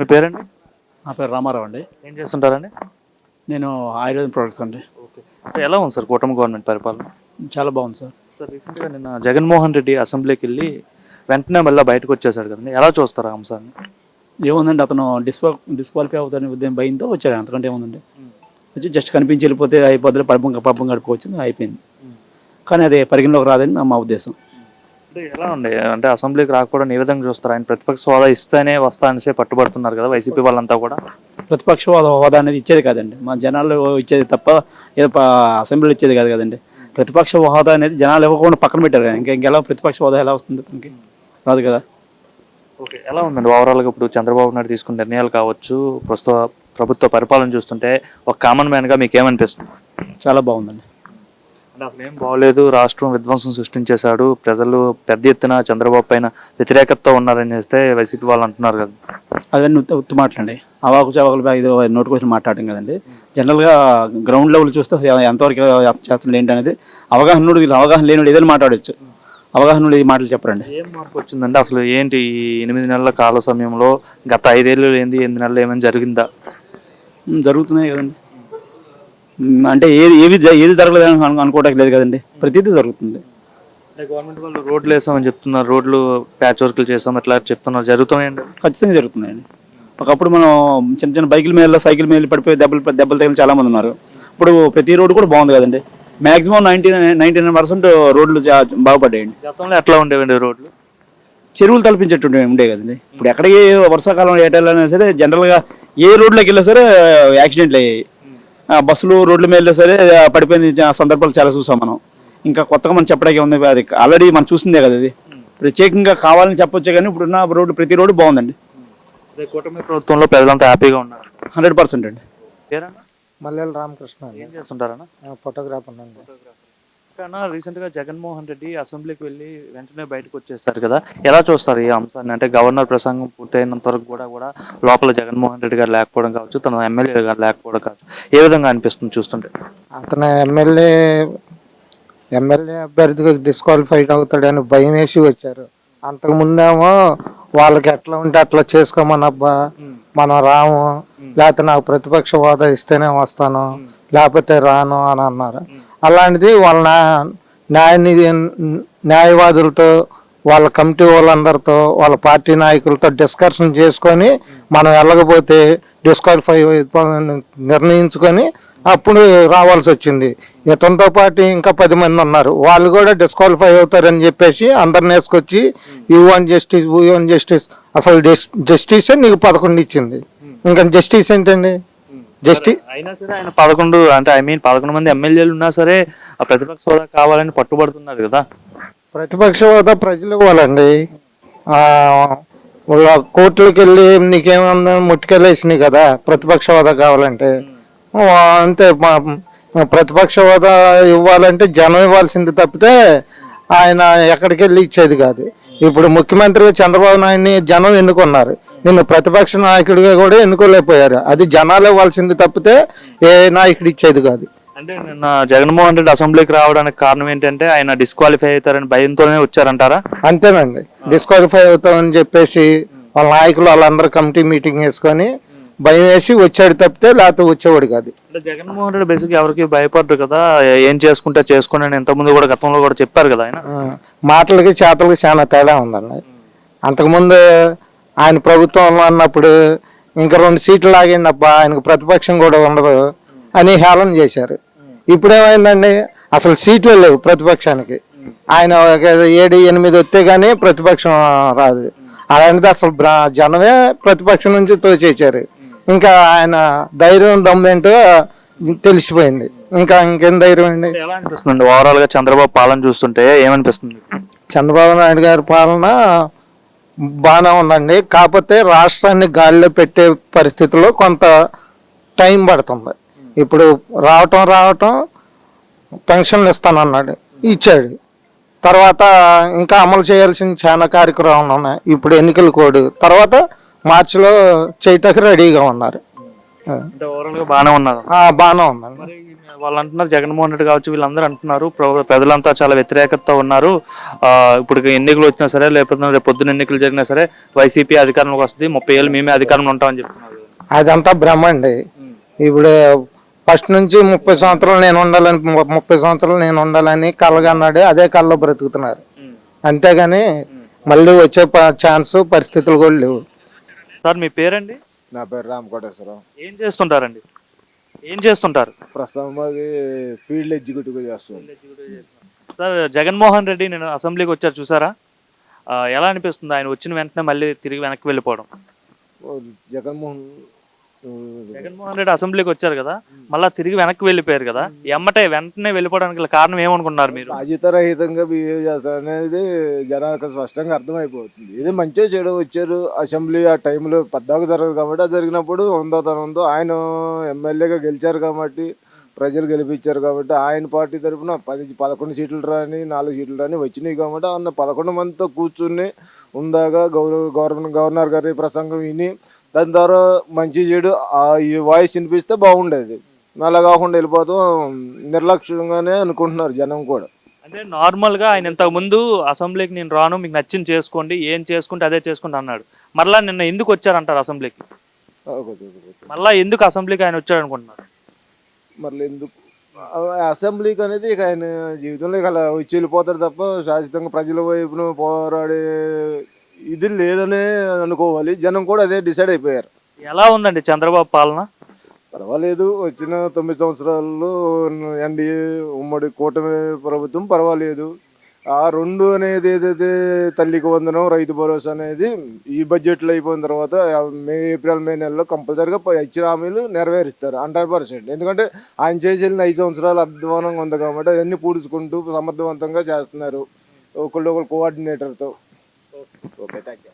మీ పేరండి? నా పేరు రామారావు అండి. ఏం చేస్తుంటారండి? నేను ఆయుర్వేదం ప్రొడక్ట్స్ అండి. ఓకే. ఎలా ఉంది సార్ కూటమి గవర్నమెంట్ పరిపాలన? చాలా బాగుంది సార్. సార్ రీసెంట్గా నిన్న జగన్మోహన్ రెడ్డి అసెంబ్లీకి వెళ్ళి వెంటనే మళ్ళీ బయటకు వచ్చేసాడు కదండి. ఎలా చూస్తారు ఆ అంశాన్ని? ఏముందండి అతను డిస్క్వా డిస్క్వాలిఫై అవుతారని ఉద్దేశం భయంతో వచ్చారు. అంతకంటే ఏముందండి? వచ్చి జస్ట్ కనిపించి వెళ్ళిపోతే అయిపోద్ది పడపం పడపం గడుపుకోవచ్చు అయిపోయింది. కానీ అది పరిగణలోకి రాదని నా మా ఉద్దేశం. ఎలా ఉంది అంటే అసెంబ్లీకి రాకపోవడం ఏ విధంగా చూస్తారు? ఆయన ప్రతిపక్ష హోదా ఇస్తేనే వస్తా అనేసి పట్టుబడుతున్నారు కదా వైసీపీ వాళ్ళంతా కూడా? ప్రతిపక్ష హోదా హోదా అనేది ఇచ్చేది కాదండి. మా జనాలు ఇచ్చేది తప్ప ఏదో అసెంబ్లీలో ఇచ్చేది కాదు కదండి. ప్రతిపక్ష హోదా అనేది జనాలు ఇవ్వకుండా పక్కన పెట్టారు కదా. ఇంకా ఇంకెలా ప్రతిపక్ష హోదా ఎలా వస్తుంది? అతనికి రాదు కదా. ఓకే ఎలా ఉందండి? ఓవరాల్గా ఇప్పుడు చంద్రబాబు నాయుడు తీసుకున్న నిర్ణయాలు కావచ్చు ప్రస్తుత ప్రభుత్వ పరిపాలన చూస్తుంటే ఒక కామన్ మ్యాన్గా మీకు ఏమనిపిస్తుంది చాలా బాగుందండి. ఏం బాగోలేదు. రాష్ట్రం విధ్వంసం సృష్టించేశాడు. ప్రజలు పెద్ద ఎత్తున చంద్రబాబు పైన వ్యతిరేకతతో ఉన్నారని చేస్తే వైసీపీ వాళ్ళు అంటున్నారు కదా. అవన్నీ ఉత్త ఉత్తి మాటలండి అవాకు చవాకులు ఇది నోటి కోసం మాట్లాడటం కదండి. జనరల్గా గ్రౌండ్ లెవెల్ చూస్తే ఎంతవరకు చేస్తుంది ఏంటి అనేది అవగాహన అవగాహన లేనుడు ఏదైనా మాట్లాడచ్చు. అవగాహన నుండి ఈ మాటలు చెప్పరండి. ఏం మార్పు వచ్చిందంటే అసలు ఏంటి ఈ ఎనిమిది నెలల కాల సమయంలో గత ఐదేళ్ళు ఏంది ఎనిమిది నెలలు ఏమైనా జరిగిందా? జరుగుతున్నాయి కదండి. అంటే ఏది ఏది ఏది జరగలేదు అని అను- అనుకోవడానికి లేదు కదండి. ప్రతిదీ జరుగుతుంది. గవర్నమెంట్ వాళ్ళు రోడ్లు వేసామని చెప్తున్నారు. రోడ్లు ప్యాచ్ వర్క్లు చేసాం ఇట్లా చెప్తున్నారు. జరుగుతున్నాయండి ఖచ్చితంగా జరుగుతున్నాయండి. ఒకప్పుడు మనం చిన్న చిన్న బైకుల మీద సైకిల్ మీద పడిపోయి దెబ్బలు దెబ్బలు తగిలిన చాలా మంది ఉన్నారు. ఇప్పుడు ప్రతి రోడ్డు కూడా బాగుంది కదండి. Maximum ninety ninety nine percent రోడ్లు బాగుపడ్డాయండి. గతంలో ఎట్లా ఉండేవండి రోడ్లు? చెరువులు తలపించేట్టు ఉండే కదండి. ఇప్పుడు ఎక్కడికి వర్షాకాలం ఏటాలైనా సరే జనరల్గా ఏ రోడ్లోకి వెళ్ళినా సరే యాక్సిడెంట్లు అయ్యాయి. బస్సులు రోడ్ల మీద సరే ఆ, పడిపోయిన సందర్భాలు చాలా చూసాం మనం. ఇంకా కొత్తగా మనం చెప్పడానికి ఉంది అది ఆల్రెడీ మనం చూసిందే కదా అది ప్రత్యేకంగా కావాలని చెప్పొచ్చే కానీ ఇప్పుడున్న రోడ్డు ప్రతి రోడ్డు బాగుందండి. అదే కూటమి ప్రభుత్వంలో ప్రజలంతా హ్యాపీగా ఉన్నారు? హండ్రెడ్ పర్సెంట్ అండి. మల్లెల రామకృష్ణ ఏం చేస్తుంటారన్నా? ఫోటోగ్రాఫర్ అండి. అన్న రీసెంట్గా జగన్మోహన్ రెడ్డి అసెంబ్లీకి వెళ్ళి వెంటనే బయటకు వచ్చేస్తారు కదా. ఎలా చూస్తారు ఈ అంశాన్ని? అంటే గవర్నర్ ప్రసంగం పూర్తయినంత వరకు కూడా కూడా లోపల జగన్మోహన్ రెడ్డి గారు లేకపోవడం కావచ్చు తన ఎమ్మెల్యే గారు లేకపోవడం కావచ్చు ఏ విధంగా అనిపిస్తుంది చూస్తుంటే? అతను ఎమ్మెల్యే ఎమ్మెల్యే అభ్యర్థిగా డిస్క్వాలిఫైడ్ అవుతాడని భయం వేసి వచ్చారు. అంతకు ముందేమో వాళ్ళకి ఎట్లా ఉంటే అట్లా చేసుకోమనబ్బా మనం రాము లేకపోతే నాకు ప్రతిపక్ష హోదా ఇస్తేనే వస్తాను లేకపోతే రాను అని అన్నారు. అలాంటిది వాళ్ళ న్యా- న్యాయ న్యాయవాదులతో వాళ్ళ కమిటీ వాళ్ళందరితో వాళ్ళ పార్టీ నాయకులతో డిస్కషన్ చేసుకొని మనం వెళ్ళకపోతే డిస్క్వాలిఫై నిర్ణయించుకొని అప్పుడు రావాల్సి వచ్చింది. ఇతనితో పాటు ఇంకా పది మంది ఉన్నారు. వాళ్ళు కూడా డిస్క్వాలిఫై అవుతారని చెప్పేసి అందరిని వేసుకొచ్చి you want justice you want justice అసలు జస్టిసే నీకు పదకొండు ఇచ్చింది. ఇంకా జస్టిస్ ఏంటండి? జస్టిస్ అయినా సరే ఆయన పదకొండు అంటే ఐ మీన్ పదకొండు మంది ఎమ్మెల్యేలు ఉన్నా సరే ఆ ప్రతిపక్ష హోదా కావాలని పట్టుబడుతున్నారు కదా. ప్రతిపక్ష హోదా ప్రజలు ఇవ్వాలండి. కోర్టులకు వెళ్ళి నీకేమన్నా ముట్టుకెళ్ళేసినాయి కదా ప్రతిపక్ష హోదా కావాలంటే. అంతే ప్రతిపక్ష హోదా ఇవ్వాలంటే జనం ఇవ్వాల్సింది తప్పితే ఆయన ఎక్కడికి వెళ్ళి ఇచ్చేది కాదు. ఇప్పుడు ముఖ్యమంత్రిగా చంద్రబాబు నాయుడిని జనం ఎన్నుకున్నారు. నిన్ను ప్రతిపక్ష నాయకుడిగా కూడా ఎన్నుకోలేకపోయారు. అది జనాలు ఇవ్వాల్సింది తప్పితే ఏ నాయకుడు ఇచ్చేది కాదు. అంటే నిన్న జగన్మోహన్ రెడ్డి అసెంబ్లీకి రావడానికి కారణం ఏంటంటే ఆయన డిస్క్వాలిఫై అవుతారని భయంతోనే వచ్చారంటారా? అంతేనండి. డిస్క్వాలిఫై అవుతామని చెప్పేసి వాళ్ళ నాయకులు వాళ్ళందరూ కమిటీ మీటింగ్ వేసుకొని భయం వేసి వచ్చాడు తప్పితే లేకపోతే వచ్చేవాడు కాదు. అంటే జగన్మోహన్ రెడ్డి బేసిక్ ఎవరికి భయపడ్డు కదా ఏం చేసుకుంటే చేసుకోండి అని ఇంతకుముందు కూడా గతంలో కూడా చెప్పారు కదా ఆయన. మాటలకి చేతలకి చాలా తేడా ఉందండి. అంతకుముందు ఆయన ప్రభుత్వంలో ఉన్నప్పుడు ఇంకా రెండు సీట్లు అబ్బా ఆయనకు ప్రతిపక్షం కూడా ఉండదు అని హేళన చేశారు. ఇప్పుడేమైందండి? అసలు సీట్లే లేవు ప్రతిపక్షానికి. ఆయన ఒక ఏడు ఎనిమిది వస్తే కానీ ప్రతిపక్షం రాదు. అలాంటిది అసలు జనమే ప్రతిపక్షం నుంచి తోచేశారు ఇంకా ఆయన ధైర్యం దమ్మేంటో తెలిసిపోయింది. ఇంకా ఇంకేం ధైర్యం అండి? ఎలా అనిపిస్తుంది ఓవరాల్గా చంద్రబాబు పాలన చూస్తుంటే ఏమనిపిస్తుంది? చంద్రబాబు నాయుడు గారి పాలన బాగానే ఉందండి. కాకపోతే రాష్ట్రాన్ని గాలిలో పెట్టే పరిస్థితిలో కొంత టైం పడుతుంది. ఇప్పుడు రావటం రావటం పెన్షన్లు ఇస్తానన్నాడు. ఇచ్చాడు. తర్వాత ఇంకా అమలు చేయాల్సిన చాలా కార్యక్రమాలు ఉన్నాయి. ఇప్పుడు ఎన్నికల కోడ్. తర్వాత మార్చిలో చేయటానికి రెడీగా ఉన్నారు. బాగానే ఉన్నారు. బాగానే ఉందండి. వాళ్ళు అంటున్నారు జగన్మోహన్ రెడ్డి కావచ్చు వీళ్ళందరూ అంటున్నారు. ప్ర- ప్రజలంతా చాలా వ్యతిరేకతతో ఉన్నారు. ఆ, ఇప్పుడు ఎన్నికలు వచ్చినా సరే లేకపోతే రేపు పొద్దున ఎన్నికలు జరిగినా సరే వైసీపీ అధికారంలోకి వస్తుంది. ముప్పై ఏళ్ళు మేమే అధికారంలో ఉంటామని చెప్తున్నారు. అదంతా భ్రమ అండి. ఇప్పుడు ఫస్ట్ నుంచి ముప్పై సంవత్సరాలు నేను ఉండాలని ముప్పై సంవత్సరాలు నేను ఉండాలని కలగన్నాడు అదే కళ్ళలో బ్రతుకుతున్నారు. అంతేగాని మళ్ళీ వచ్చే ఛాన్స్ పరిస్థితులు కూడా లేవు. సార్ మీ పేరండి? నా పేరు రామకోటేశ్వరం ఏం చేస్తుంటారండి? ఏం చేస్తుంటారు? ప్రస్తుతం ఫీల్డ్ ఎగ్జిక్యూటివ్ చేస్తుంది సార్ జగన్మోహన్ రెడ్డి నేను అసెంబ్లీకి వచ్చారు చూసారా? ఎలా అనిపిస్తుంది? ఆయన వచ్చిన వెంటనే మళ్ళీ తిరిగి వెనక్కి వెళ్ళిపోవడం. జగన్మోహన్ జగన్మోహన్ రెడ్డి అసెంబ్లీకి వచ్చారు కదా మళ్ళీ తిరిగి వెనక్కి వెళ్ళిపోయారు కదా ఎమ్మటే వెంటనే వెళ్ళిపోవడానికి కారణం ఏమనుకున్నారు మీరు? బాధ్యతారహితంగా బిహేవ్ చేస్తారు అనేది జనాలకు స్పష్టంగా అర్థమైపోతుంది. ఇది మంచిగా చెడు వచ్చారు అసెంబ్లీ ఆ టైంలో పద్దాకు జరగదు కాబట్టి అది జరిగినప్పుడు ఉందోతనంతో ఆయన ఎమ్మెల్యేగా గెలిచారు కాబట్టి ప్రజలు గెలిపించారు కాబట్టి ఆయన పార్టీ తరఫున పది పదకొండు సీట్లు రాని నాలుగు సీట్లు రాని వచ్చినాయి కాబట్టి అన్న పదకొండు మందితో కూర్చుని ఉందాగా గౌరవ గవర్నమెంట్ గవర్నర్ గారి ప్రసంగం విని దాని ద్వారా మంచి చెడు ఆ ఈ వాయిస్ వినిపిస్తే బాగుండేది. అలా కాకుండా వెళ్ళిపోతాం నిర్లక్ష్యంగానే అనుకుంటున్నారు జనం కూడా. అంటే నార్మల్గా ఆయన ఇంతకు ముందు అసెంబ్లీకి నేను రాను మీకు నచ్చింది చేసుకోండి ఏం చేసుకుంటే అదే చేసుకుంటా అన్నాడు. మరలా నిన్న ఎందుకు వచ్చారంటారు అసెంబ్లీకి? మళ్ళా ఎందుకు అసెంబ్లీకి ఆయన వచ్చాడు అనుకుంటున్నారు మళ్ళీ ఎందుకు అసెంబ్లీకి అనేది ఇక ఆయన జీవితంలో ఇక అలా వచ్చి వెళ్ళిపోతారు తప్ప శాశ్వతంగా ప్రజల వైపున పోరాడే ఇది లేదనే అనుకోవాలి. జనం కూడా అదే డిసైడ్ అయిపోయారు. ఎలా ఉందండి చంద్రబాబు పాలన? పర్వాలేదు. వచ్చిన తొమ్మిది సంవత్సరాల్లో ఎన్డీఏ ఉమ్మడి కూటమి ప్రభుత్వం పర్వాలేదు. ఆ రెండు అనేది ఏదైతే తల్లికి వందనం రైతు భరోసా అనేది ఈ బడ్జెట్లో అయిపోయిన తర్వాత మే ఏప్రిల్ మే నెలలో కంపల్సరీగా ఇచ్చిన హామీలు నెరవేరుస్తారు హండ్రెడ్ పర్సెంట్. ఎందుకంటే ఆయన చేసి వెళ్ళిన ఐదు సంవత్సరాలు అధ్వానంగా ఉంది కాబట్టి అవన్నీ పూడ్చుకుంటూ సమర్థవంతంగా చేస్తున్నారు. ఒకళ్ళు ఒకళ్ళు కోఆర్డినేటర్తో. Okay thank you